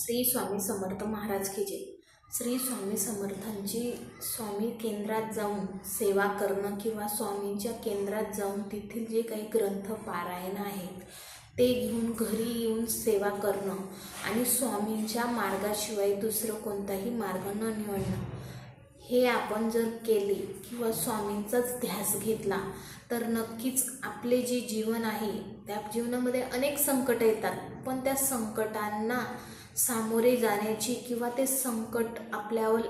श्री स्वामी समर्थ महाराज की जय. श्री स्वामी समर्थांची स्वामी केंद्रात जाऊन सेवा करणं किंवा स्वामींच्या केंद्रात जाऊन तेथील जे काही ग्रंथ पारायण आहेत ते घेऊन घरी येऊन सेवा करणं आणि स्वामींच्या मार्गाशिवाय दुसरं कोणताही मार्ग न निवडणं हे आपण जर केले किंवा स्वामींचाच ध्यास घेतला तर नक्कीच आपले जे जीवन आहे त्या जीवनामध्ये अनेक संकट येतात. पण त्या संकटांना सामोरे जाण्याची किंवा ते संकट आपल्यावर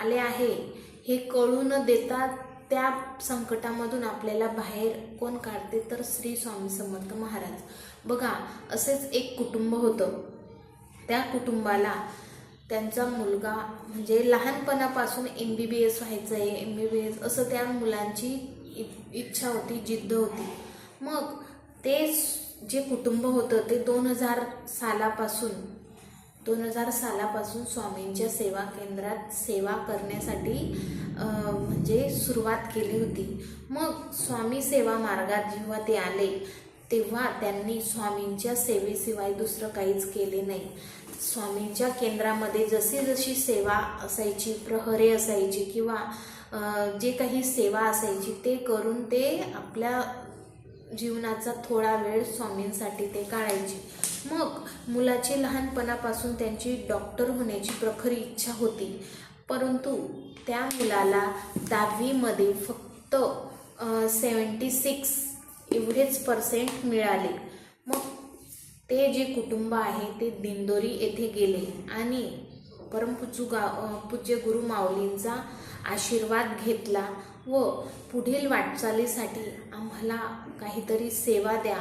आले आहे हे कळू न देता त्या संकटामधून आपल्याला बाहेर कोण काढते तर श्री स्वामी समर्थ महाराज. बघा असेच एक कुटुंब होतं. त्या कुटुंबाला त्यांचा मुलगा म्हणजे लहानपणापासून एम बी बी एस व्हायचं आहे एम बी बी एस असं त्या मुलांची इ- इच्छा होती जिद्द होती. मग ते जे कुटुंब होतं ते दोन हजार सालापासून दोन हजार सालापासून स्वामींच्या सेवा केंद्रात सेवा करण्यासाठी म्हणजे सुरुवात केली होती. मग स्वामी सेवा मार्गात जेव्हा ते आले तेव्हा त्यांनी स्वामींच्या सेवेशिवाय दुसरं काहीच केले नाही. स्वामींच्या केंद्रामध्ये जशी जशी सेवा असायची प्रहरे असायची किंवा जे काही सेवा असायची ते करून ते आपल्या जीवनाचा थोडा वेळ स्वामींसाठी ते काढायचे. मग मुलाची लहानपणापासून त्यांची डॉक्टर होण्याची प्रखर इच्छा होती. परंतु त्या मुलाला दहावीमध्ये फक्त सेवन्टी सिक्स एवढेच पर्सेंट मिळाले. मग ते जे कुटुंब आहे ते दिंदोरी येथे गेले आणि परमपूज्य गा पूज्य गुरु माऊलींचा आशीर्वाद घेतला व पुढील वाटचालीसाठी आम्हाला काहीतरी सेवा द्या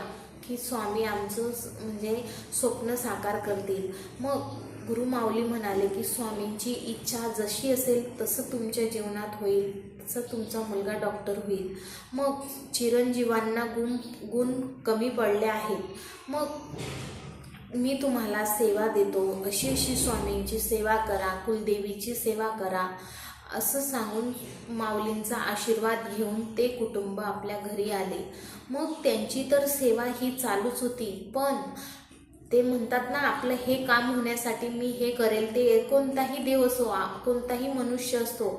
की स्वामी आमचं म्हणजे स्वप्न साकार करतील. मग गुरु माऊली म्हणाले की स्वामींची इच्छा जशी असेल तसं तुमच्या जीवनात होईल तसं तुमचा मुलगा डॉक्टर होईल. मग चिरंजीवांना गुण गुण कमी पडले आहेत. मग मी तुम्हाला सेवा देतो. अशी अशी स्वामींची सेवा करा कुलदेवीची सेवा करा असं सांगून माऊलींचा आशीर्वाद घेऊन ते कुटुंब आपल्या घरी आले. मग त्यांची तर सेवा ही चालूच होती पण ते म्हणतात ना आपलं हे काम होण्यासाठी मी हे करेल ते कोणताही देव असो कोणताही मनुष्य असतो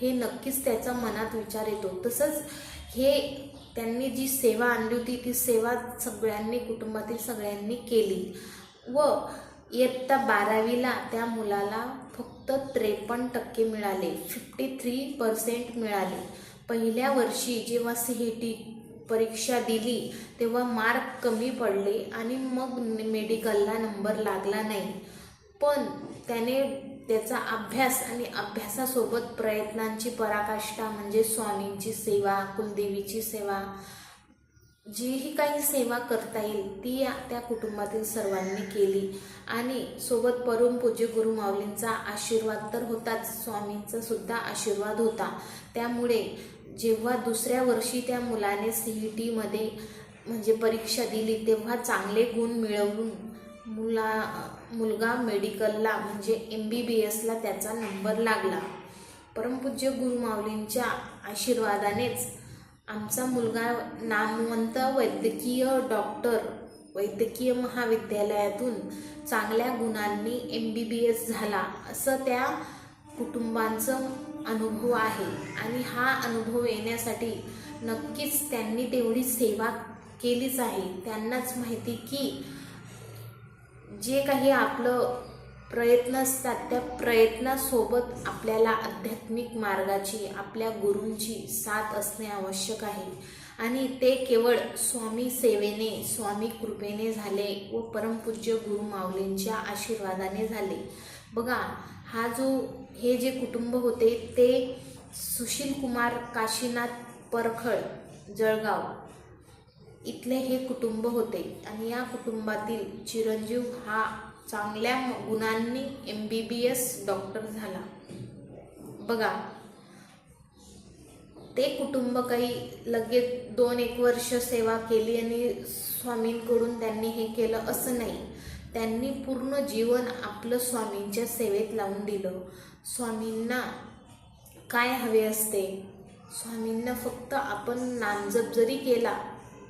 हे नक्कीच त्याचा मनात विचार येतो. तसंच हे त्यांनी जी सेवा आणली होती ती सेवा सगळ्यांनी कुटुंबातील सगळ्यांनी केली. व इयत्ता बारावीला त्या मुलाला फक्त त्रेपन्न टक्के मिळाले फिफ्टी थ्री पर्सेंट मिळाले. पहिल्या वर्षी जेव्हा सी ई टी परीक्षा दिली तेव्हा मार्क कमी पडले आणि मग मेडिकलला नंबर लागला नाही. पण त्याने त्याचा अभ्यास आणि अभ्यासासोबत प्रयत्नांची पराकाष्ठा म्हणजे स्वामींची सेवा कुलदेवीची सेवा जीही काही सेवा करता येईल ती या- त्या कुटुंबातील सर्वांनी केली. आणि सोबत परमपूज्य गुरु माऊलींचा आशीर्वाद तर होताच स्वामींचा सुद्धा आशीर्वाद होता. त्यामुळे जेव्हा दुसऱ्या वर्षी त्या मुलाने सी ई टीमध्ये म्हणजे परीक्षा दिली तेव्हा चांगले गुण मिळवून मुला मुलगा मेडिकलला म्हणजे एम बी बी एसला त्याचा नंबर लागला. परमपूज्य गुरु माऊलींच्या आशीर्वादानेच आमचा मुलगा नामवंत वैद्यकीय डॉक्टर वैद्यकीय महाविद्यालयातून चांगल्या गुणांनी एम बी बी एस झाला असं त्या कुटुंबांचं अनुभव आहे. आणि हा अनुभव येण्यासाठी नक्कीच त्यांनी तेवढी सेवा केलीच आहे. त्यांनाच माहिती की जे काही आपलं प्रयत्न असतात त्या प्रयत्नासोबत आपल्याला आध्यात्मिक मार्गाची आपल्या गुरूंची साथ असणे आवश्यक आहे. आणि ते केवळ स्वामी सेवेने स्वामी कृपेने झाले व परमपूज्य गुरु माऊलींच्या आशीर्वादाने झाले. बघा हा जो हे जे कुटुंब होते ते सुशील कुमार काशीनाथ परखळ जळगाव इथले हे कुटुंब होते. आणि या कुटुंबातील चिरंजीव हा चांगल्या गुणांनी M B B S doctor झाला. बघा ते कुटुंब काही लगेच दोन एक वर्ष सेवा केली आणि स्वामींकडून त्यांनी हे केलं असं नाही. त्यांनी पूर्ण जीवन आपलं स्वामींच्या सेवेत लावून दिलं. स्वामींना काय हवे असते? स्वामींना फक्त आपण नामजप जरी केला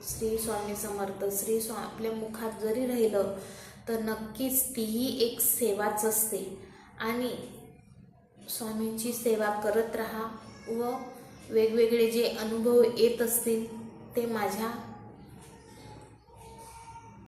श्री स्वामी समर्थ श्री स्वा आपल्या मुखात जरी राहिलं तर नक्कीच तीही एक सेवाच असते. आणि स्वामींची सेवा करत राहा व वेगवेगळे जे अनुभव येत असतील ते माझ्या